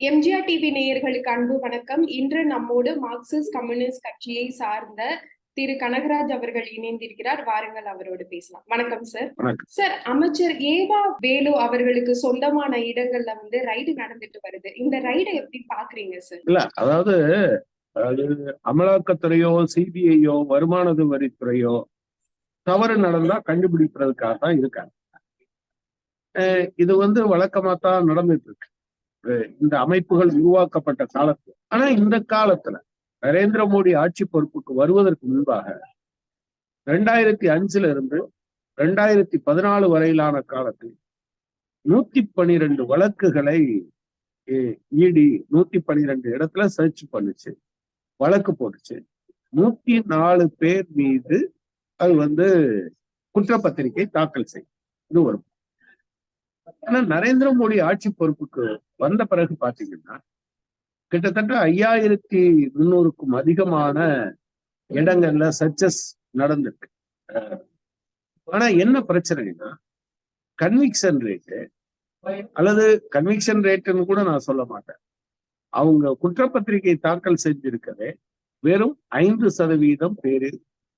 MGR TV நேயர்களுக்கு அன்பு வணக்கம். இன்று நம்மோடு மார்க்சிஸ்ட் கம்யூனிஸ்ட் கட்சியை சார்ந்த திரு கனகராஜ் அவர்கள் இணைந்திருக்கிறார். வாருங்கள் அவரோடு பேசலாம். வணக்கம் சார். சார் அமைச்சர் ஏவா வேலு அவர்களுக்கு சொந்தமான இடங்கள்ல வந்து ரைடு நடந்துட்டு வருது. இந்த ரைடை எப்படி பாக்குறீங்க சார்? இல்ல அதாவது அது அமலாக்கத்துறையோ சிபிஐயோ வருமான வரித்துறையோ தவறு நடந்தா கண்டுபிடிக்கிறதுக்காக தான் இருக்காங்க இது வந்து வழக்கமா தான் நடந்துட்டு இருக்கு. இந்த அமைப்புகள் உருவாக்கப்பட்ட காலத்துல. ஆனா இந்த காலத்துல நரேந்திர மோடி ஆட்சி பொறுப்புக்கு வருவதற்கு முன்பாக ரெண்டாயிரத்தி அஞ்சுல இருந்து ரெண்டாயிரத்தி பதினாலு வரையிலான காலத்தில் நூத்தி பனிரெண்டு வழக்குகளை இடி நூத்தி பன்னிரெண்டு இடத்துல சர்ச் பண்ணுச்சு. வழக்கு போட்டுச்சு. நூத்தி நாலு பேர் மீது அது வந்து குற்றப்பத்திரிகை தாக்கல் செய்யும். இது ஒரு ஆனா நரேந்திர மோடி ஆட்சி பொறுப்புக்கு வந்த பிறகு பாத்தீங்கன்னா கிட்டத்தட்ட ஐயாயிரத்தி முன்னூறுக்கும் அதிகமான இடங்கள்ல சர்ச்சஸ் நடந்திருக்கு. ஆனா என்ன பிரச்சனைனா கன்விக்ஷன் ரேட்டு அல்லது கன்விக்ஷன் ரேட்டுன்னு கூட நான் சொல்ல மாட்டேன். அவங்க குற்றப்பத்திரிகை தாக்கல் செஞ்சிருக்கதே வெறும் ஐந்து சதவீதம் பேரு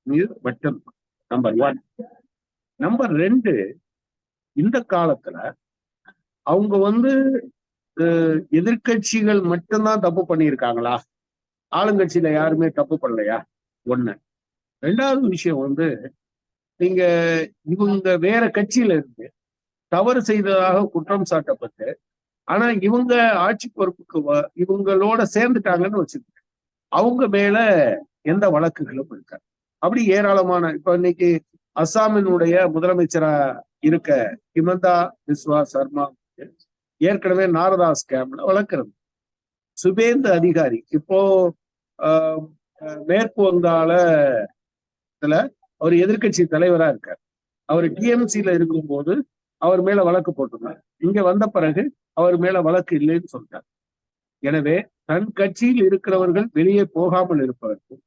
மீது மட்டும் நம்பர் ஒன் நம்பர் ரெண்டு இந்த காலத்துல அவங்க வந்து எதிர்கட்சிகள் மட்டும்தான் தப்பு பண்ணியிருக்காங்களா? ஆளுங்கட்சியில யாருமே தப்பு பண்ணலையா? ஒண்ணு. ரெண்டாவது விஷயம் வந்து நீங்க இவங்க வேற கட்சியில இருந்து தவறு செய்ததாக குற்றம் சாட்டப்பட்டு ஆனா இவங்க ஆட்சி பொறுப்புக்கு இவங்களோட சேர்ந்துட்டாங்கன்னு வச்சுக்கோங்க. அவங்க மேல எந்த வழக்குகளும் இருக்காது. அப்படி ஏராளமான இப்ப இன்னைக்கு அஸ்ஸாமினுடைய முதலமைச்சரா இருக்க ஹிமந்தா பிஸ்வா சர்மா ஏற்கனவே நாரதா ஸ்கேம்ல வளர்க்கிறது. சுபேந்து அதிகாரி. இப்போ ஆஹ், மேற்கு வங்காளத்துல அவர் எதிர்க்கட்சி தலைவரா இருக்கார். அவர் டிஎம்சில இருக்கும்போது அவர் மேல வழக்கு போட்டிருந்தார். இங்க வந்த பிறகு அவர் மேல வழக்கு இல்லைன்னு சொல்லிட்டார். எனவே தன் கட்சியில் இருக்கிறவர்கள் வெளியே போகாமல் இருப்பதற்கும்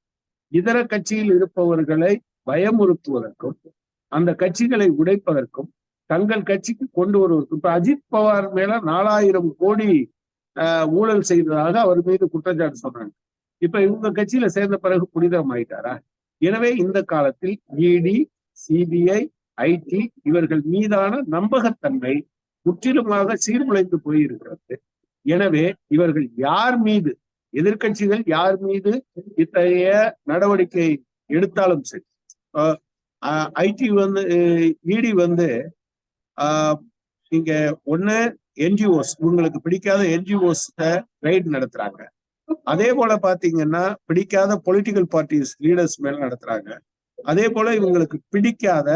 இதர கட்சியில் இருப்பவர்களை பயமுறுத்துவதற்கும் அந்த கட்சிகளை உடைப்பதற்கும் தங்கள் கட்சிக்கு கொண்டு வருவது. இப்ப அஜித் பவார் மேல நாலாயிரம் கோடி ஆஹ், ஊழல் செய்ததாக அவர் மீது குற்றச்சாட்டு சொன்னாங்க இப்ப இவங்க கட்சியில சேர்ந்த பிறகு புனிதம் ஆயிட்டாரா? எனவே இந்த காலத்தில் இடி சிபிஐ ஐடி இவர்கள் மீதான நம்பகத்தன்மை முற்றிலுமாக சீர்குலைந்து போயிருக்கிறது. எனவே இவர்கள் யார் மீது எதிர்கட்சிகள் யார் மீது இத்தகைய நடவடிக்கை எடுத்தாலும் சரி ஐடி வந்து இடி வந்து ஆஹ், இங்க ஒண்ணு என்ஜிஓஸ் உங்களுக்கு பிடிக்காத என்ஜிஓஸ் ரைடு நடத்துறாங்க. அதே போல பாத்தீங்கன்னா பிடிக்காத பொலிட்டிக்கல் பார்ட்டிஸ் லீடர்ஸ் மேல நடத்துறாங்க. அதே போல இவங்களுக்கு பிடிக்காத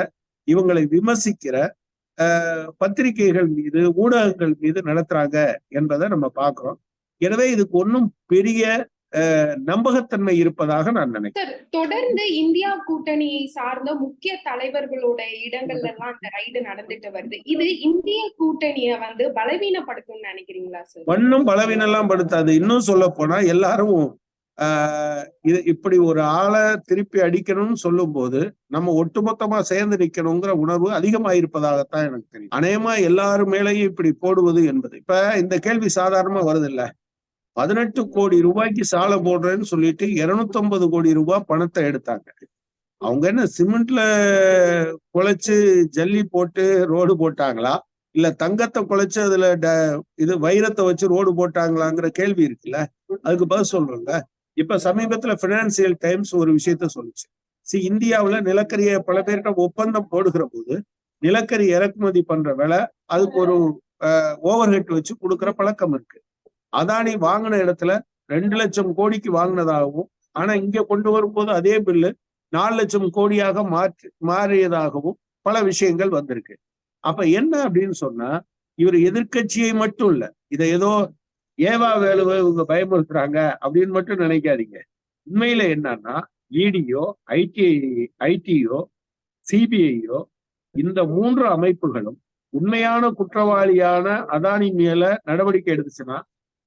இவங்களை விமர்சிக்கிற ஆஹ், பத்திரிகைகள் மீது ஊடகங்கள் மீது நடத்துறாங்க என்பதை நம்ம பார்க்கிறோம். எனவே இதுக்கு ஒன்றும் பெரிய நம்பகத்தன்மை இருப்பதாக நான் நினைக்கிறேன். தொடர்ந்து இந்தியா கூட்டணியை சார்ந்த முக்கிய தலைவர்களோட இடங்கள்ல எல்லாம் இந்த ரைடு நடந்துட்டு வருது. இது இந்திய கூட்டணியை வந்து பலவீனப்படுத்தும்னு நினைக்கிறீங்களா சார்? ஒன்னும் பலவீனம்லாம் படுத்தாது. இன்னும் சொல்ல போனா எல்லாரும் இது இப்படி ஒரு ஆளை திருப்பி அடிக்கணும்னு சொல்லும் போது நம்ம ஒட்டுமொத்தமா சேர்ந்து நிக்கணுங்கிற உணர்வு அதிகமாயிருப்பதாகத்தான் எனக்கு தெரியும். அநேகமா எல்லாரும் மேலேயும் இப்படி போடுவது என்பது. இப்ப இந்த கேள்வி சாதாரணமா வருது இல்ல பதினெட்டு கோடி ரூபாய்க்கு சாலை போடுறேன்னு சொல்லிட்டு 250 கோடி ரூபாய் பணத்தை எடுத்தாங்க. அவங்க என்ன சிமெண்ட்ல குழைச்சு ஜல்லி போட்டு ரோடு போட்டாங்களா? இல்ல தங்கத்தை குழைச்சு அதுல ட- இது வைரத்தை வச்சு ரோடு போட்டாங்களாங்கிற கேள்வி இருக்குல்ல? அதுக்கு பதில் சொல்றேங்க இப்ப சமீபத்துல பினான்சியல் டைம்ஸ் ஒரு விஷயத்த சொல்லுச்சு. சி இந்தியாவுல நிலக்கரியை பல பேர்கிட்ட ஒப்பந்தம் போடுகிற போது நிலக்கரி இறக்குமதி பண்ற விலை அதுக்கு ஒரு ஓவர் ஹெட் வச்சு கொடுக்குற பழக்கம் இருக்கு. அதானி வாங்கின இடத்துல ரெண்டு லட்சம் கோடிக்கு வாங்கினதாகவும் ஆனா இங்க கொண்டு வரும்போது அதே பில்லு நாலு லட்சம் கோடியாக மாற்றி மாறியதாகவும் பல விஷயங்கள் வந்திருக்கு. அப்ப என்ன அப்படின்னு சொன்னா இவர் எதிர்க்கட்சியை மட்டும் இல்ல இதை ஏதோ ஏவா வேலுவை இவங்க பயமுறுத்துறாங்க அப்படின்னு மட்டும் நினைக்காதீங்க. உண்மையில என்னன்னா இடியோ ஐடி ஐடியோ சிபிஐயோ இந்த மூன்று அமைப்புகளும் உண்மையான குற்றவாளியான அதானி மேல நடவடிக்கை எடுத்துச்சுன்னா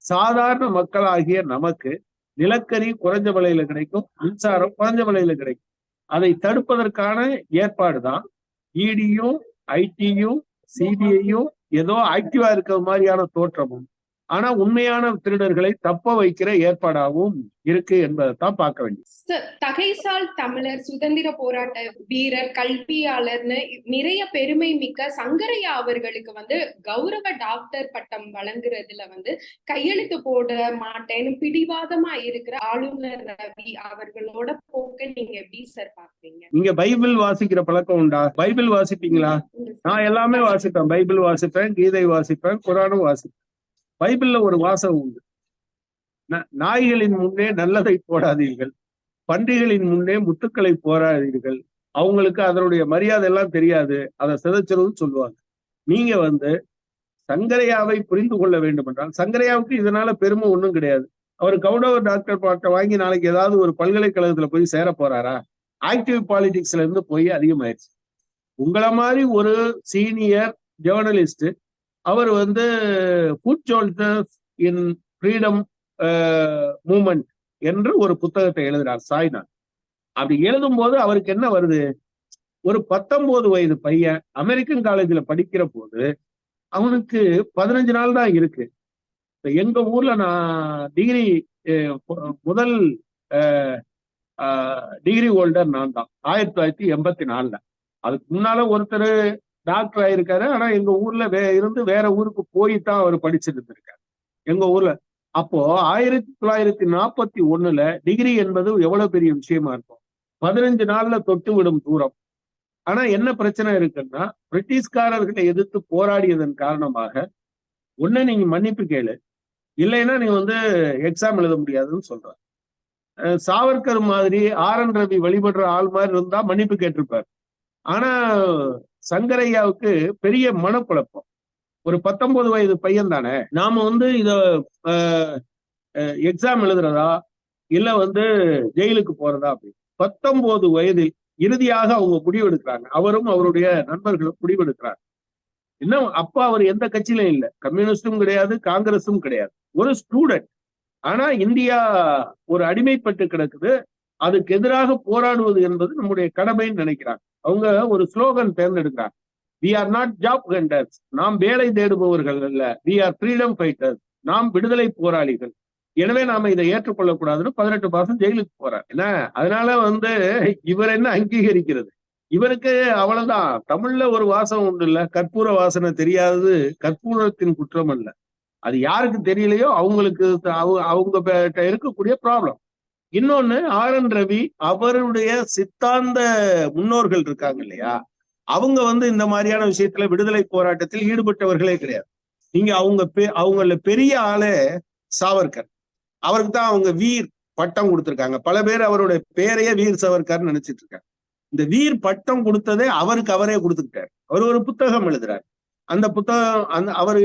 சாதாரண மக்களாகிய நமக்கு நிலக்கரி குறைஞ்ச விலையில கிடைக்கும் மின்சாரம் குறைஞ்ச விலையில கிடைக்கும். அதை தடுப்பதற்கான ஏற்பாடுதான் இடியும் ஐடியும் சிபிஐயும் ஏதோ ஆக்டிவா இருக்கிற மாதிரியான தோற்றமும். ஆனா உண்மையான திருடர்களை தப்ப வைக்கிற ஏற்பாடாகவும் இருக்கு என்பதைத்தான் பார்க்க வேண்டியது. தகைசால் தமிழர் சுதந்திர போராட்ட வீரர் கல்வியாளர்னு நிறைய பெருமை மிக்க சங்கரையா அவர்களுக்கு வந்து கௌரவ டாக்டர் பட்டம் வழங்குறதுல வந்து கையெழுத்து போட மாட்டேன்னு பிடிவாதமா இருக்கிற ஆளுநர் ரவி அவர்களோட போக்க நீங்க எப்படி சார் பாக்குறீங்க நீங்க பைபிள் வாசிக்கிற பழக்கம் உண்டா? பைபிள் வாசிப்பீங்களா? நான் எல்லாமே வாசிப்பேன். பைபிள் வாசிப்பேன் கீதை வாசிப்பேன் குரானும் வாசிப்பேன். பைபிள்ல ஒரு வாசகம் உண்டு. நாய்களின் முன்னே நல்லதை போடாதீர்கள். பன்றிகளின் முன்னே முத்துக்களை போராதீர்கள் அவங்களுக்கு அதனுடைய மரியாதை எல்லாம் தெரியாது. அதை சிதைச்சிருன்னு சொல்லுவாங்க. நீங்க வந்து சங்கரையாவை புரிந்து கொள்ள வேண்டும் என்றால் சங்கரையாவுக்கு இதனால பெருமை ஒன்றும் கிடையாது. அவர் கௌடவ டாக்டர் பாட்டை வாங்கி நாளைக்கு ஏதாவது ஒரு பல்கலைக்கழகத்துல போய் சேர போறாரா? ஆக்டிவ் பாலிடிக்ஸ்ல இருந்து போய் அதிகமாயிருச்சு. உங்களை மாதிரி ஒரு சீனியர் ஜேர்னலிஸ்ட் அவர் வந்து foot soldiers in freedom movement என்று ஒரு புத்தகத்தை எழுதுறார் சாய்நாத். அப்படி எழுதும் போது அவருக்கு என்ன வருது? ஒரு பத்தொன்பது வயது பையன் அமெரிக்கன் காலேஜ்ல படிக்கிற போது அவனுக்கு பதினஞ்சு நாள் தான் இருக்கு. எங்க ஊர்ல நான் டிகிரி முதல் டிகிரி ஹோல்டர் நான் தான். ஆயிரத்தி தொள்ளாயிரத்தி எண்பத்தி நாலுல. அதுக்கு முன்னால ஒருத்தர் டாக்டர் ஆயிருக்காரு. ஆனா எங்க ஊர்ல வே இருந்து வேற ஊருக்கு போயிட்டான் அவர் படிச்சுட்டு இருந்திருக்காரு எங்க ஊர்ல. அப்போ ஆயிரத்தி தொள்ளாயிரத்தி நாற்பத்தி ஒண்ணுல டிகிரி என்பது எவ்வளவு பெரிய விஷயமா இருக்கும்? பதினஞ்சு நாள்ல தொட்டு விடும் தூரம். ஆனா என்ன பிரச்சனை இருக்குன்னா பிரிட்டிஷ்காரர்களை எதிர்த்து போராடியதன் காரணமாக ஒண்ணு நீங்க மன்னிப்பு கேளு. இல்லைன்னா நீ வந்து எக்ஸாம் எழுத முடியாதுன்னு சொல்ற. அஹ் சாவர்கர் மாதிரி ஆர் என் ரவி வழிபடுற ஆள் மாதிரி இருந்தா மன்னிப்பு கேட்டிருப்பார். ஆனா சங்கரையாவுக்கு பெரிய மனக்குழப்பம். ஒரு பத்தொன்பது வயது பையன் தானே நாம வந்து இத எக்ஸாம் எழுதுறதா இல்ல வந்து ஜெயிலுக்கு போறதா அப்படின்னு பத்தொன்பது வயதில் இறுதியாக அவங்க முடிவெடுக்கிறாங்க. அவரும் அவருடைய நண்பர்களும் முடிவெடுக்கிறாங்க. இன்னும் அப்பா அவர் எந்த கட்சியிலும் இல்லை. கம்யூனிஸ்டும் கிடையாது காங்கிரஸும் கிடையாது. ஒரு ஸ்டூடெண்ட். ஆனா இந்தியா ஒரு அடிமைப்பட்டு கிடக்குது. அதுக்கு எதிராக போராடுவது என்பது நம்முடைய கடமைன்னு நினைக்கிறாங்க. அவங்க ஒரு slogan தேர்ந்தெடுக்கிறாங்க. We are not job hunters நாம் வேலை தேடுபவர்கள் அல்ல. வி ஆர் ஃப்ரீடம் ஃபைட்டர்ஸ் நாம் விடுதலை போராளிகள். எனவே நாம இதை ஏற்றுக்கொள்ளக்கூடாதுன்னு பதினெட்டு மாசம் ஜெயிலுக்கு போறார். என்ன? அதனால வந்து இவர் என்ன அங்கீகரிக்கிறது? இவருக்கு அவ்வளவுதான். தமிழ்ல ஒரு வாசம் உண்டு இல்ல. கற்பூர வாசனை தெரியாதது கற்பூரத்தின் குற்றம் அல்ல. அது யாருக்கு தெரியலையோ அவங்களுக்கு அவங்க இருக்கக்கூடிய ப்ராப்ளம் இன்னொன்னு ஆர் என் ரவி அவருடைய சித்தாந்த முன்னோர்கள் இருக்காங்க இல்லையா? அவங்க வந்து இந்த மாதிரியான விஷயத்துல விடுதலை போராட்டத்தில் ஈடுபட்டவர்களே கிடையாது. நீங்க அவங்க அவங்கள பெரிய ஆளே சாவர்கர். அவருக்கு தான் அவங்க வீர் பட்டம் கொடுத்திருக்காங்க. பல பேர் அவருடைய பேரையே வீர் சவர்கர்னு நினைச்சிட்டு இருக்காங்க. இந்த வீர் பட்டம் கொடுத்ததே அவருக்கு அவரே கொடுத்துக்கிட்டார். அவர் ஒரு புத்தகம் எழுதுறாரு. அந்த புத்தகம் அந்த அவரு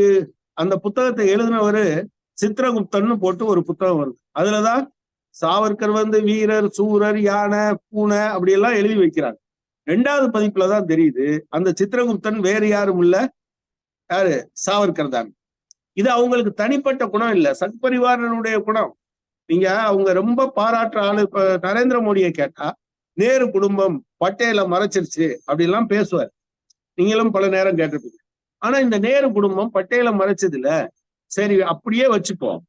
அந்த புத்தகத்தை எழுதினவரு சித்திரகுப்தன்னு போட்டு ஒரு புத்தகம் வருது. அதுலதான் சாவர்கர் வந்து வீரர் சூரர் யானை பூனை அப்படி எல்லாம் எழுதி வைக்கிறாங்க. ரெண்டாவது பதிப்புலதான் தெரியுது அந்த சித்திரகுப்தன் வேறு யாரும் இல்ல யாரு? சாவர்கர் தான். இது அவங்களுக்கு தனிப்பட்ட குணம் இல்ல சத்பரிவாரனுடைய குணம். நீங்க அவங்க ரொம்ப பாராட்டுற ஆளு இப்ப நரேந்திர மோடியை கேட்டா நேரு குடும்பம் பட்டேல மறைச்சிருச்சு அப்படிலாம் பேசுவார். நீங்களும் பல நேரம் கேட்டிருப்பீங்க. ஆனா இந்த நேரு குடும்பம் பட்டேல மறைச்சது இல்ல சரி அப்படியே வச்சுப்போம்.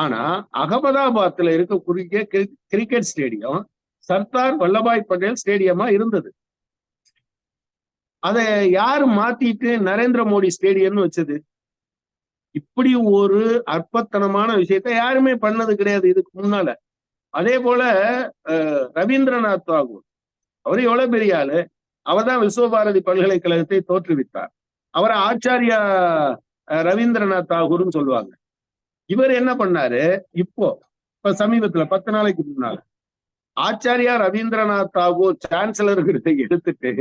ஆனா அகமதாபாத்ல இருக்கக்கூடிய கிரிக்கெட் ஸ்டேடியம் சர்தார் வல்லபாய் பட்டேல் ஸ்டேடியமா இருந்தது. அதை யாரு மாத்திட்டு நரேந்திர மோடி ஸ்டேடியம்னு வச்சது? இப்படி ஒரு அற்பத்தனமான விஷயத்த யாருமே பண்ணது கிடையாது இதுக்கு முன்னால. அதே போல ரவீந்திரநாத் தாகூர் அவர் எவ்வளவு பெரிய ஆளு? அவர் தான் விஸ்வபாரதி பல்கலைக்கழகத்தை தோற்றுவித்தார். அவரை ஆச்சாரியா ரவீந்திரநாத் தாகூர்னு சொல்லுவாங்க. இவர் என்ன பண்ணாரு? இப்போ இப்ப சமீபத்துல பத்து நாளைக்கு முன்னால ஆச்சாரியா ரவீந்திரநாத் தாகூர் சான்சலர்கிட்ட எடுத்துட்டு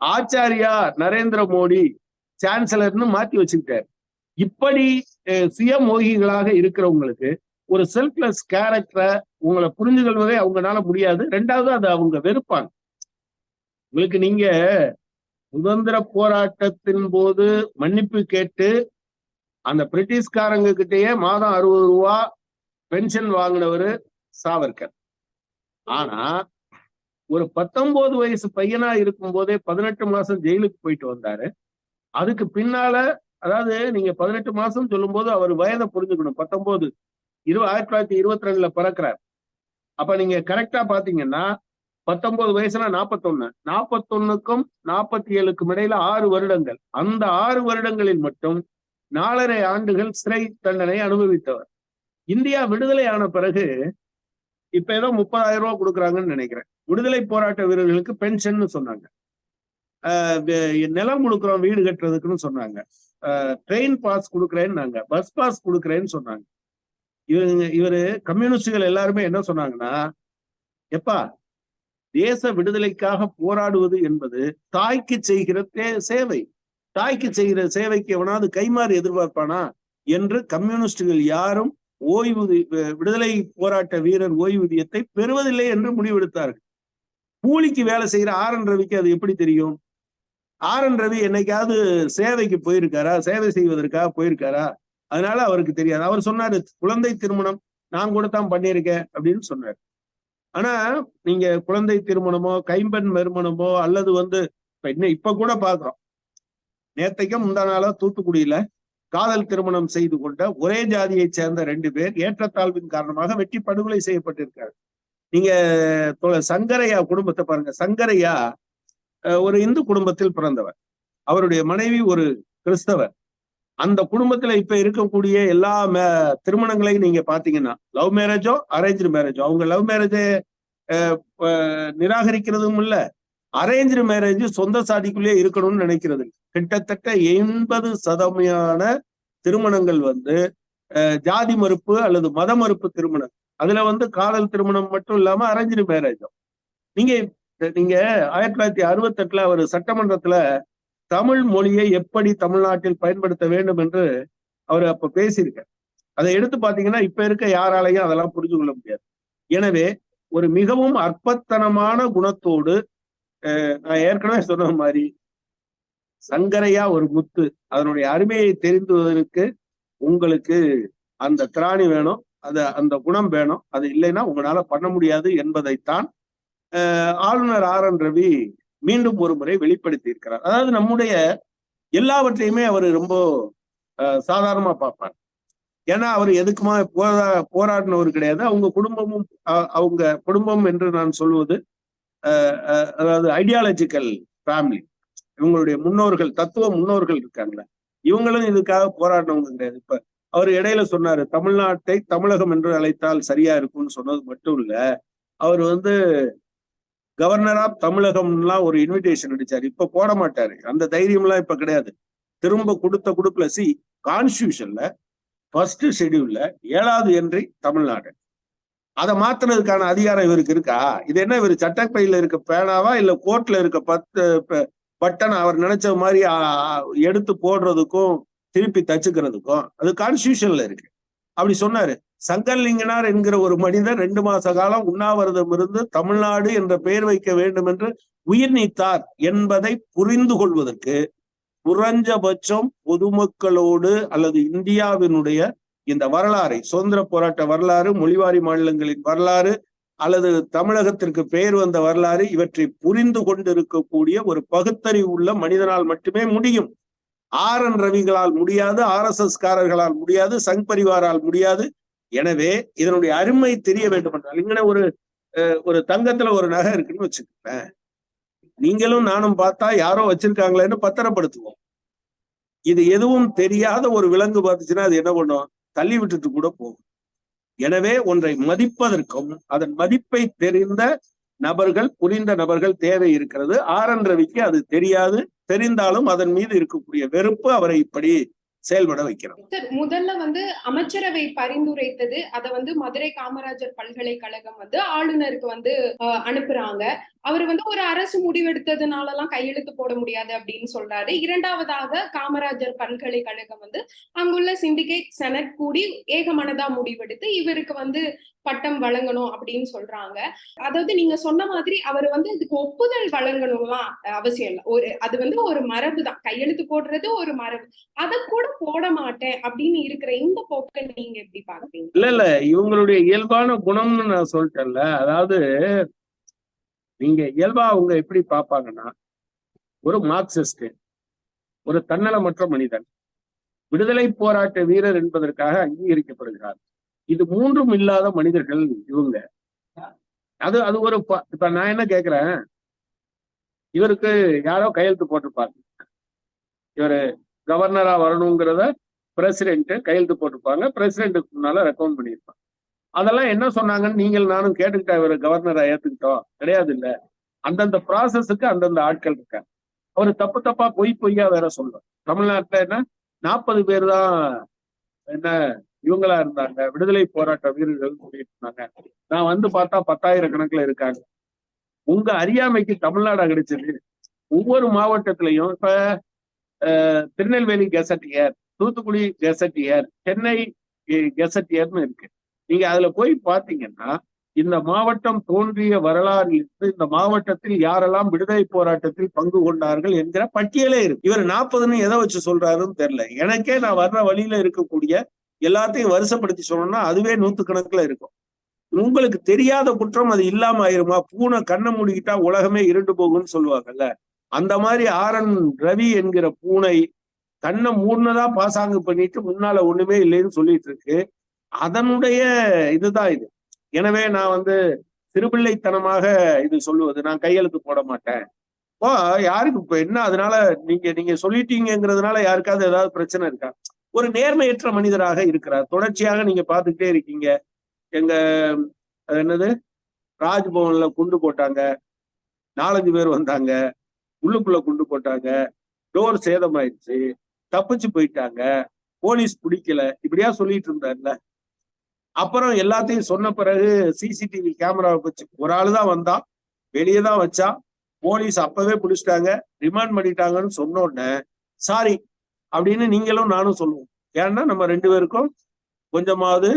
ஆச்சாரியா நரேந்திர மோடி சான்சலர்னு மாத்தி வச்சுக்கிட்டாரு. இப்படி சுயமோகிகளாக இருக்கிறவங்களுக்கு ஒரு செல்ஃப்லெஸ் கேரக்டரை உங்களை புரிஞ்சு கொள்வதே அவங்களால முடியாது. ரெண்டாவது அது அவங்க வெறுப்பாங்க. உங்களுக்கு நீங்க சுதந்திர போராட்டத்தின் போது மன்னிப்பு கேட்டு அந்த பிரிட்டிஷ்காரங்க கிட்டேயே மாதம் அறுபது ரூபா பென்ஷன் வாங்கினவர் சாவர்கர். ஆனா ஒரு பத்தொன்பது வயசு பையனா இருக்கும் போதே பதினெட்டு மாசம் ஜெயிலுக்கு போயிட்டு வந்தாரு. அதுக்கு பின்னால அதாவது நீங்க பதினெட்டு மாசம் சொல்லும்போது அவர் வயதை புரிஞ்சுக்கணும். பத்தொன்பது இரு ஆயிரத்தி தொள்ளாயிரத்தி இருபத்தி ரெண்டுல பிறக்கிறார். அப்ப நீங்க கரெக்டா பாத்தீங்கன்னா பத்தொன்பது வயசுனா நாற்பத்தொன்னு நாற்பத்தொன்னுக்கும் நாற்பத்தி ஏழுக்கும் இடையில ஆறு வருடங்கள். அந்த ஆறு வருடங்களில் மட்டும் நாலரை ஆண்டுகள் சிறை தண்டனை அனுபவித்தவர். இந்தியா விடுதலை ஆன பிறகு இப்ப ஏதோ முப்பதாயிரம் ரூபாய் கொடுக்குறாங்கன்னு நினைக்கிறேன். விடுதலை போராட்ட வீரர்களுக்கு பென்ஷன் சொன்னாங்க. ஆஹ் நிலம் கொடுக்குறோம் வீடு கட்டுறதுக்குன்னு சொன்னாங்க. ட்ரெயின் பாஸ் கொடுக்குறேன்னாங்க. பஸ் பாஸ் கொடுக்குறேன்னு சொன்னாங்க. இவங்க இவரு கம்யூனிஸ்டுகள் எல்லாருமே என்ன சொன்னாங்கன்னா எப்பா தேச விடுதலைக்காக போராடுவது என்பது தாய்க்கு செய்கிற தே- சேவை. தாய்க்கு செய்கிற சேவைக்கு எவனாவது கைமாறு எதிர்பார்ப்பானா? என்று கம்யூனிஸ்டுகள் யாரும் ஓய்வூதி விடுதலை போராட்ட வீரர் ஓய்வூதியத்தை பெறுவதில்லை என்று முடிவெடுத்தார்கள். கூலிக்கு வேலை செய்யற ஆர் என் ரவிக்கு அது எப்படி தெரியும்? ஆர் என் ரவி என்னைக்காவது சேவைக்கு போயிருக்காரா? சேவை செய்வதற்காக போயிருக்காரா? அதனால அவருக்கு தெரியாது. அவர் சொன்னாரு குழந்தை திருமணம் நான் கூட தான் பண்ணியிருக்கேன் அப்படின்னு சொன்னார். ஆனா நீங்க குழந்தை திருமணமோ கைம்பெண் மறுமணமோ அல்லது வந்து இப்ப இன்னும் இப்ப கூட பாக்குறோம் நேத்தைக்கும் முந்தா நாளா தூத்துக்குடியில காதல் திருமணம் செய்து கொண்ட ஒரே ஜாதியைச் சேர்ந்த ரெண்டு பேர் ஏற்றத்தாழ்வின் காரணமாக வெட்டி படுகொலை செய்யப்பட்டிருக்காரு. நீங்க சங்கரையா குடும்பத்தை பாருங்க. சங்கரையா ஒரு இந்து குடும்பத்தில் பிறந்தவர். அவருடைய மனைவி ஒரு கிறிஸ்தவர். அந்த குடும்பத்துல இப்ப இருக்கக்கூடிய எல்லா மே- திருமணங்களையும் நீங்க பாத்தீங்கன்னா லவ் மேரேஜோ அரேஞ்ச் மேரேஜோ அவங்க லவ் மேரேஜை நிராகரிக்கிறதும் இல்ல. அரேஞ்ச் மேரேஜ் சொந்த சாதிக்குள்ளேயே இருக்கணும்னு நினைக்கிறது கிட்டத்தட்ட எண்பது சதமையான திருமணங்கள் வந்து அஹ், ஜாதி மறுப்பு அல்லது மத மறுப்பு திருமணம். அதுல வந்து காதல் திருமணம் மட்டும் இல்லாம அரேஞ்சு மேரேஜும் நீங்க நீங்க ஆயிரத்தி தொள்ளாயிரத்தி அறுபத்தி எட்டுல அவர் சட்டமன்றத்துல தமிழ் மொழியை எப்படி தமிழ்நாட்டில் பயன்படுத்த வேண்டும் என்று அவர் அப்ப பேசியிருக்கார். அதை எடுத்து பாத்தீங்கன்னா இப்ப இருக்க யாராலையும் அதெல்லாம் புரிஞ்சு கொள்ள முடியாது. எனவே ஒரு மிகவும் அற்பத்தனமான குணத்தோடு நான் ஏற்கனவே சொன்ன மாதிரி சங்கரையா ஒரு முத்து. அதனுடைய அருமையை தெரிந்துவதற்கு உங்களுக்கு அந்த திராணி வேணும் அது அந்த குணம் வேணும். அது இல்லைன்னா உங்களால பண்ண முடியாது என்பதைத்தான் ஆளுநர் ஆர் என் ரவி மீண்டும் ஒரு முறை வெளிப்படுத்தி இருக்கிறார். அதாவது நம்முடைய எல்லாவற்றையுமே அவர் ரொம்ப அஹ், சாதாரணமா பார்ப்பார். ஏன்னா அவர் எதுக்குமா போரா போராடினவர் கிடையாது. அவங்க குடும்பமும் அவங்க குடும்பம் என்று நான் சொல்வது அதாவது ஐடியாலஜிக்கல் ஃபேமிலி இவங்களுடைய முன்னோர்கள் தத்துவ முன்னோர்கள் இருக்காங்களே. இவங்களும் இதுக்காக போராடினவங்க கிடையாது இப்ப அவர் இடையில சொன்னாரு தமிழ்நாட்டை தமிழகம் என்று அழைத்தால் சரியா இருக்கும்னு சொன்னது மட்டும் இல்ல அவர் வந்து கவர்னர் ஆஃப் தமிழகம்லாம் ஒரு இன்விடேஷன் அடிச்சாரு. இப்ப போட மாட்டாரு. அந்த தைரியம்லாம் இப்ப கிடையாது. திரும்ப கொடுத்த கொடுக்கல சி கான்ஸ்டியூஷன்ல ஃபர்ஸ்ட் ஷெடியூல்ல ஏழாவது என்றி தமிழ்நாடு. அதை மாத்துனதுக்கான அதிகாரம் இவருக்கு இருக்கா? இது என்ன இவர் சட்டப்பையில இருக்க பேனாவா இல்ல கோர்ட்ல இருக்க பத்து ப- பட்டன் அவர் நினைச்ச மாதிரி எடுத்து போடுறதுக்கும் திருப்பி தச்சுக்கிறதுக்கும் அது கான்ஸ்டியூஷன்ல இருக்கு. அப்படி சொன்னாரு. சங்கர்லிங்கனார் என்கிற ஒரு மனிதர் ரெண்டு மாச காலம் உண்ணாவிரதம் இருந்து தமிழ்நாடு என்ற பெயர் வைக்க வேண்டும் என்று உயிர் நீத்தார் என்பதை புரிந்து கொள்வதற்கு குறைஞ்சபட்சம் பொதுமக்களோடு அல்லது இந்தியாவினுடைய இந்த வரலாறை சுதந்திர போராட்ட வரலாறு மொழிவாரி மாநிலங்களின் வரலாறு அல்லது தமிழகத்திற்கு பெயர் வந்த வரலாறு இவற்றை புரிந்து கொண்டிருக்கக்கூடிய ஒரு பகுத்தறிவு உள்ள மனிதனால் மட்டுமே முடியும். ஆர் என் ரவிகளால் முடியாது ஆர் எஸ் எஸ் காரர்களால் முடியாது சங் பரிவாரால் முடியாது. எனவே இதனுடைய அருமை தெரிய வேண்டும் என்றால் இங்கே ஒரு அஹ், ஒரு தங்கத்துல ஒரு நகை இருக்குன்னு வச்சுக்கிறேன் நீங்களும் நானும் பார்த்தா யாரோ வச்சிருக்காங்களேன்னு பத்திரப்படுத்துவோம். இது எதுவும் தெரியாத ஒரு விலங்கு பார்த்துச்சுன்னா அது என்ன பண்ணும்? தள்ளி விட்டுட்டு கூட போகும். எனவே ஒன்றை மதிப்பதற்கும் அதன் மதிப்பை தெரிந்த நபர்கள் புரிந்த நபர்கள் தேவை இருக்கிறது. ஆர் என் ரவிக்கு அது தெரியாது. தெரிந்தாலும் அதன் மீது இருக்கக்கூடிய வெறுப்பு அவரை இப்படி செயல்பட வைக்கிறது. முதல்ல வந்து அமைச்சரவை பரிந்துரைத்தது அதை வந்து மதுரை காமராஜர் பல்கலைக்கழகம் வந்து ஆளுநருக்கு வந்து அனுப்புறாங்க. அவர் வந்து ஒரு அரசு முடிவெடுத்ததுனால எல்லாம் கையெழுத்து போட முடியாது அப்படின்னு சொல்றாரு. இரண்டாவதாக காமராஜர் பல்கலைக்கழகம் வந்து அங்குள்ள சிண்டிகேட் செனட் கூடி ஏகமனதா முடிவெடுத்து இவருக்கு வந்து பட்டம் வழங்கணும் அப்படின்னு சொல்றாங்க. அதாவது நீங்க சொன்ன மாதிரி அவர் வந்து இதுக்கு ஒப்புதல் வழங்கணும்லாம் அவசியம் இல்லை. ஒரு அது வந்து ஒரு மரபு தான். கையெழுத்து போடுறது ஒரு மரபு. அதை கூட போட மாட்டேன் அப்படின்னு இருக்கிற இந்த போக்கை நீங்க எப்படி பாக்குறீங்க இல்ல இல்ல. இவங்களுடைய இயல்பான குணம்னு நான் சொல்லிட்டேன்ல. அதாவது நீங்க இயல்பா அவங்க எப்படி பார்ப்பாங்கன்னா ஒரு மார்க்சிஸ்ட் ஒரு தன்னலமற்ற மனிதன் விடுதலை போராட்ட வீரர் என்பதற்காக அங்கீகரிக்கப்படுகிறார். இது மூன்றும் இல்லாத மனிதர்கள் இவங்க. அது அது ஒரு ப- இப்ப நான் என்ன கேக்குறேன்? இவருக்கு யாரோ கையெழுத்து போட்டிருப்பாங்க இவரு கவர்னரா வரணுங்கிறத பிரசிடென்ட் கையெழுத்து போட்டிருப்பாங்க. பிரசிடென்ட்டுக்கு முன்னால ரெக்கமெண்ட் பண்ணியிருப்பாங்க. அதெல்லாம் என்ன சொன்னாங்கன்னு நீங்கள் நானும் கேட்டுக்கிட்டா இவரை கவர்னரா ஏத்துக்கிட்டோம். கிடையாது இல்ல. அந்தந்த ப்ராசஸுக்கு அந்தந்த ஆட்கள் இருக்காங்க. அவர் தப்பு தப்பா பொய் பொய்யா வேற சொல்றாரு. தமிழ்நாட்டுல என்ன? நாற்பது பேர் தான் என்ன இவங்களா இருந்தாங்க. விடுதலை போராட்ட வீரர்கள் சொல்லிட்டு இருந்தாங்க. நான் வந்து பார்த்தா பத்தாயிரம் கணக்குல இருக்காங்க. உங்க அறியாமைக்கு தமிழ்நாடா கிடைச்சது ஒவ்வொரு மாவட்டத்திலையும் இப்ப திருநெல்வேலி கெசட்டியர் தூத்துக்குடி கெசட்டியர் சென்னை கெசட்டியர்னு இருக்கு. நீங்க அதுல போய் பாத்தீங்கன்னா இந்த மாவட்டம் தோன்றிய வரலாறு இந்த மாவட்டத்தில் யாரெல்லாம் விடுதலை போராட்டத்தில் பங்கு கொண்டார்கள் என்கிற பட்டியலே இருக்கு. இவர் நாற்பதுன்னு எதை வச்சு சொல்றாருன்னு தெரியல. எனக்கே நான் வர்ற வழியில இருக்கக்கூடிய எல்லாத்தையும் வருஷப்படுத்தி சொன்னோம்னா அதுவே நூத்து கணக்குல இருக்கும். உங்களுக்கு தெரியாத குற்றம் அது இல்லாம ஆயிருமா? பூனை கண்ணை மூடிக்கிட்டா உலகமே இருண்டு போகும்னு சொல்லுவாங்கல்ல. அந்த மாதிரி ஆர் என் ரவி என்கிற பூனை கண்ணை மூடினதா பாசாங்கு பண்ணிட்டு முன்னால ஒண்ணுமே இல்லைன்னு சொல்லிட்டு இருக்கு. அதனுடைய இதுதான் இது. எனவே நான் வந்து திருப்பிள்ளைத்தனமாக இது சொல்லுவது நான் கையெழுத்து போட மாட்டேன். இப்போ யாருக்கு இப்ப என்ன? அதனால நீங்க நீங்க சொல்லிட்டீங்கிறதுனால யாருக்காவது ஏதாவது பிரச்சனை இருக்கா? ஒரு நேர்மையற்ற மனிதராக இருக்கிறார். தொடர்ச்சியாக நீங்க பார்த்துக்கிட்டே இருக்கீங்க. எங்க அது என்னது? ராஜ்பவன்ல குண்டு போட்டாங்க. நாலஞ்சு பேர் வந்தாங்க. உள்ளுக்குள்ள குண்டு போட்டாங்க. டோர் சேதமாயிடுச்சு. தப்பிச்சு போயிட்டாங்க. போலீஸ் பிடிக்கல. இப்படியா சொல்லிட்டு இருந்தார்ல? அப்புறம் எல்லாத்தையும் சொன்ன பிறகு சிசிடிவி கேமராவை வச்சு ஒரு ஆளு தான் வந்தா வெளியே தான் வச்சா போலீஸ் அப்பவே பிடிச்சிட்டாங்க ரிமாண்ட் பண்ணிட்டாங்கன்னு சொன்ன உடனே சாரி அப்படின்னு நீங்களும் நானும் சொல்லுவோம். ஏன்னா நம்ம ரெண்டு பேருக்கும் கொஞ்சமாவது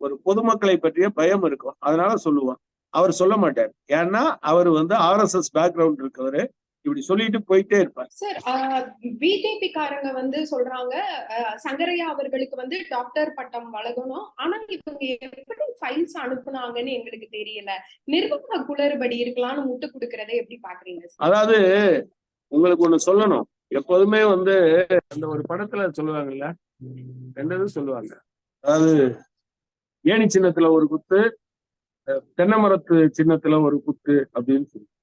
ஒரு பொதுமக்களை பற்றிய பயம் இருக்கும். அதனால சொல்லுவோம். அவர் சொல்ல மாட்டார். ஏன்னா அவர் வந்து ஆர்எஸ்எஸ் பேக்ரவுண்ட் இருக்கவர். இப்படி சொல்லிட்டு போயிட்டே இருப்பார். சார் பிஜேபி காரங்க வந்து சொல்றாங்க சங்கரையா அவர்களுக்கு வந்து டாக்டர் பட்டம் வழங்கணும். ஆனா இவங்க எப்படி ஃபைல்ஸ் அனுப்புனாங்கன்னு எங்களுக்கு தெரியல. நிர்வாக குளறுபடி இருக்கலாம்னு முட்டு கொடுக்கறதை எப்படி பாக்குறீங்க அதாவது உங்களுக்கு ஒண்ணு சொல்லணும். எப்போதுமே வந்து அந்த ஒரு படத்துல சொல்லுவாங்கல்ல? ரெண்டது சொல்லுவாங்க. அதாவது ஏணி சின்னத்துல ஒரு குத்து தென்னை மரத்து சின்னத்துல ஒரு குத்து அப்படின்னு சொல்லி. ஆஹ்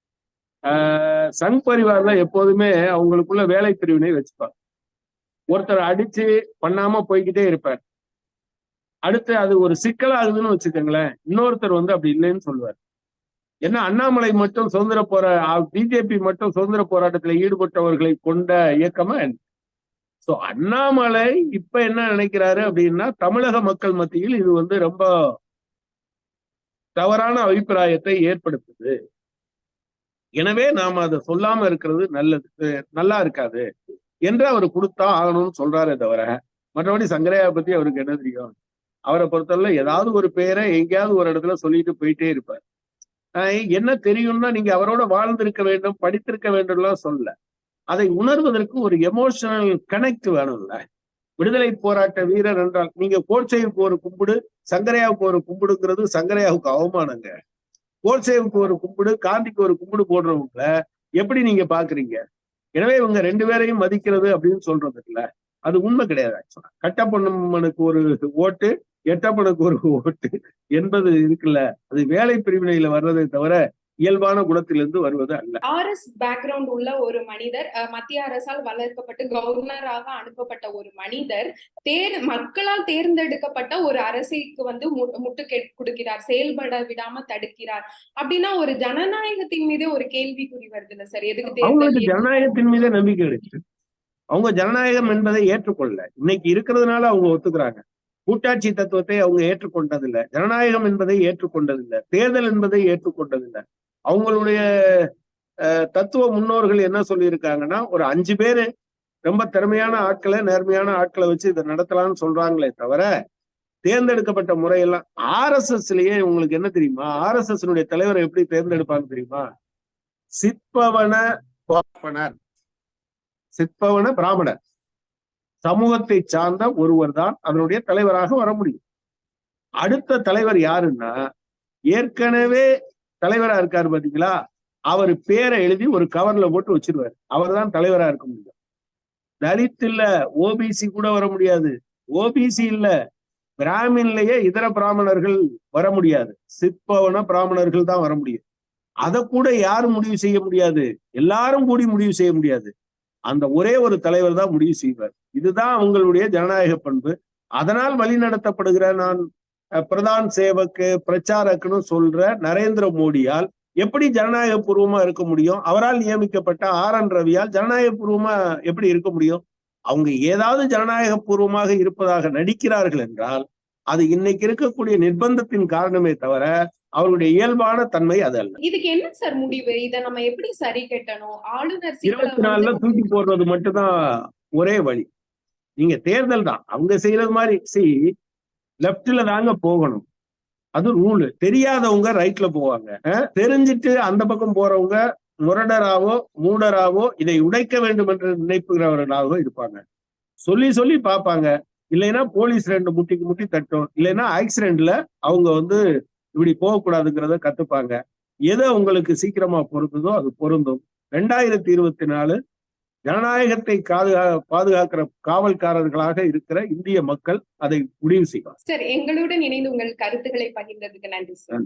சங் பரிவார்ல எப்போதுமே அவங்களுக்குள்ள வேலை பிரிவினை வச்சுப்பாங்க ஒருத்தர் அடிச்சு பண்ணாம போய்கிட்டே இருப்பார். அடுத்து அது ஒரு சிக்கலாகுதுன்னு வச்சுக்கோங்களேன் இன்னொருத்தர் வந்து அப்படி இல்லைன்னு சொல்லுவார். என்ன அண்ணாமலை மட்டும் சுதந்திர போரா பிஜேபி மட்டும் சுதந்திர போராட்டத்தில் ஈடுபட்டவர்களை கொண்ட இயக்கமா சோ அண்ணாமலை இப்ப என்ன நினைக்கிறாரு அப்படின்னா தமிழக மக்கள் மத்தியில் இது வந்து ரொம்ப தவறான அபிப்பிராயத்தை ஏற்படுத்துது. எனவே நாம அதை சொல்லாம இருக்கிறது நல்லது. நல்லா இருக்காது என்று அவர் கொடுத்தா ஆகணும்னு சொல்றாரே தவிர மற்றபடி சங்கரையா பத்தி அவருக்கு என்ன தெரியும்? அவரை பொறுத்தவரை ஏதாவது ஒரு பேரை எங்கேயாவது ஒரு இடத்துல சொல்லிட்டு போயிட்டே இருப்பார். ஆஹ் என்ன தெரியும்னா நீங்க அவரோட வாழ்ந்திருக்க வேண்டும் படித்திருக்க வேண்டும்லாம் சொல்லல அதை உணர்வதற்கு ஒரு எமோஷனல் கனெக்ட் வேணும்ல. விடுதலை போராட்ட வீரர் என்றால் நீங்க கோட்சைக்கு ஒரு கும்பிடு சங்கரையாவுக்கு ஒரு கும்பிடுங்கிறது சங்கரையாவுக்கு அவமானங்க. கோல்சேவுக்கு ஒரு கும்பிடு காந்திக்கு ஒரு கும்பிடு போடுறவங்கள எப்படி நீங்க பாக்குறீங்க? எனவே இவங்க ரெண்டு பேரையும் மதிக்கிறது அப்படின்னு சொல்றது இல்ல அது உண்மை கிடையாது ஆக்சுவலா கட்டப்பொம்மனுக்கு ஒரு ஓட்டு எட்டப்பனுக்கு ஒரு ஓட்டு என்பது இருக்குல்ல அது வேலை பிரிவினையில வர்றதை தவிர இயல்பான குணத்திலிருந்து வருவது அல்ல. ஆர்எஸ் பேக்ரவுண்ட் உள்ள ஒரு மனிதர் மத்திய அரசால் வளர்க்கப்பட்டு கவர்னராக அனுப்பப்பட்ட ஒரு மனிதர் தேர் மக்களால் தேர்ந்தெடுக்கப்பட்ட ஒரு அரசுக்கு வந்து முட்டு கொடுக்கிறார் செயல்பட விடாம தடுக்கிறார். அப்படின்னா ஒரு ஜனநாயகத்தின் மீது ஒரு கேள்விக்குறி வருது இல்ல சார்? எதுக்கு அவங்களுக்கு ஜனநாயகத்தின் மீதே நம்பிக்கை இருக்கு. அவங்க ஜனநாயகம் என்பதை ஏற்றுக்கொள்ளல இன்னைக்கு இருக்கிறதுனால அவங்க ஒத்துக்கிறாங்க. கூட்டாட்சி தத்துவத்தை அவங்க ஏற்றுக்கொண்டதில்ல. ஜனநாயகம் என்பதை ஏற்றுக்கொண்டதில்லை. தேர்தல் என்பதை ஏற்றுக்கொண்டதில்லை. அவங்களுடைய அஹ், தத்துவ முன்னோர்கள் என்ன சொல்லியிருக்காங்கன்னா ஒரு அஞ்சு பேரு ரொம்ப திறமையான ஆட்களை நேர்மையான ஆட்களை வச்சு இதை நடத்தலாம்னு சொல்றாங்களே தவிர தேர்ந்தெடுக்கப்பட்ட முறையெல்லாம் ஆர்எஸ்எஸ்லயே உங்களுக்கு என்ன தெரியுமா? ஆர்எஸ்எஸ்னுடைய தலைவரை எப்படி தேர்ந்தெடுப்பாங்க தெரியுமா? சிற்பவன பிராமணர். சிற்பவன பிராமணர். சமூகத்தை சார்ந்த ஒருவர் தான் அதனுடைய தலைவராக வர முடியும். அடுத்த தலைவர் யாருன்னா ஏற்கனவே தலைவரா இருக்காரு பாத்தீங்களா? அவர் பேரை எழுதி ஒரு கவர்ல போட்டு வச்சிருவாரு. அவர் தான் தலைவரா இருக்க முடியும். தலித் இல்ல ஓபிசி கூட வர முடியாது. ஓபிசி இல்ல பிராமின்லயே இதர பிராமணர்கள் வர முடியாது. சிற்பவன பிராமணர்கள் தான் வர முடியும். அதை கூட யாரும் முடிவு செய்ய முடியாது? எல்லாரும் கூடி முடிவு செய்ய முடியாது. அந்த ஒரே ஒரு தலைவர் தான் முடிவு செய்வார். இதுதான் அவங்களுடைய ஜனநாயக பண்பு. அதனால் வழிநடத்தப்படுகிற நான் பிரதான் சேவக்கு பிரச்சாரக்குன்னு சொல்ற நரேந்திர மோடியால் எப்படி ஜனநாயக பூர்வமா இருக்க முடியும்? அவரால் நியமிக்கப்பட்ட ஆர் என் ரவியால் ஜனநாயக பூர்வமா எப்படி இருக்க முடியும்? அவங்க ஏதாவது ஜனநாயக பூர்வமாக இருப்பதாக நடிக்கிறார்கள் என்றால் அது இன்னைக்கு இருக்கக்கூடிய நிர்பந்தத்தின் காரணமே தவிர அவர்களுடைய இயல்பான தன்மை அது அல்ல. இதுக்கு என்ன சார் முடிவு? இத நம்ம எப்படி சரி கட்டணும்? ஆளுநர் இருபத்தி நாலுல தூக்கி போடுறது மட்டும்தான் ஒரே வழி. நீங்க தேர்தல் தான். அவங்க செய்யறது மாதிரி. லெப்ட்ல தாங்க போகணும். அது ரூலு தெரியாதவங்க ரைட்ல போவாங்க. தெரிஞ்சிட்டு அந்த பக்கம் போறவங்க முரடராவோ மூடராவோ இதை உடைக்க வேண்டும் என்று நினைப்புகிறவர்களாகவோ இருப்பாங்க. சொல்லி சொல்லி பார்ப்பாங்க. இல்லைன்னா போலீஸ் ரெண்டு முட்டிக்கு முட்டி தட்டும். இல்லைன்னா ஆக்சிடென்ட்ல அவங்க வந்து இப்படி போகக்கூடாதுங்கிறத கத்துப்பாங்க. எது உங்களுக்கு சீக்கிரமா பொருந்ததோ அது பொருந்தும். ரெண்டாயிரத்தி இருபத்தி நாலு ஜனநாயகத்தை காதுகா பாதுகாக்கிற காவல்காரர்களாக இருக்கிற இந்திய மக்கள் அதை முடிவு செய்வார் சார் எங்களுடன் இணைந்து உங்கள் கருத்துக்களை பகிர்ந்ததுக்கு நன்றி சார்.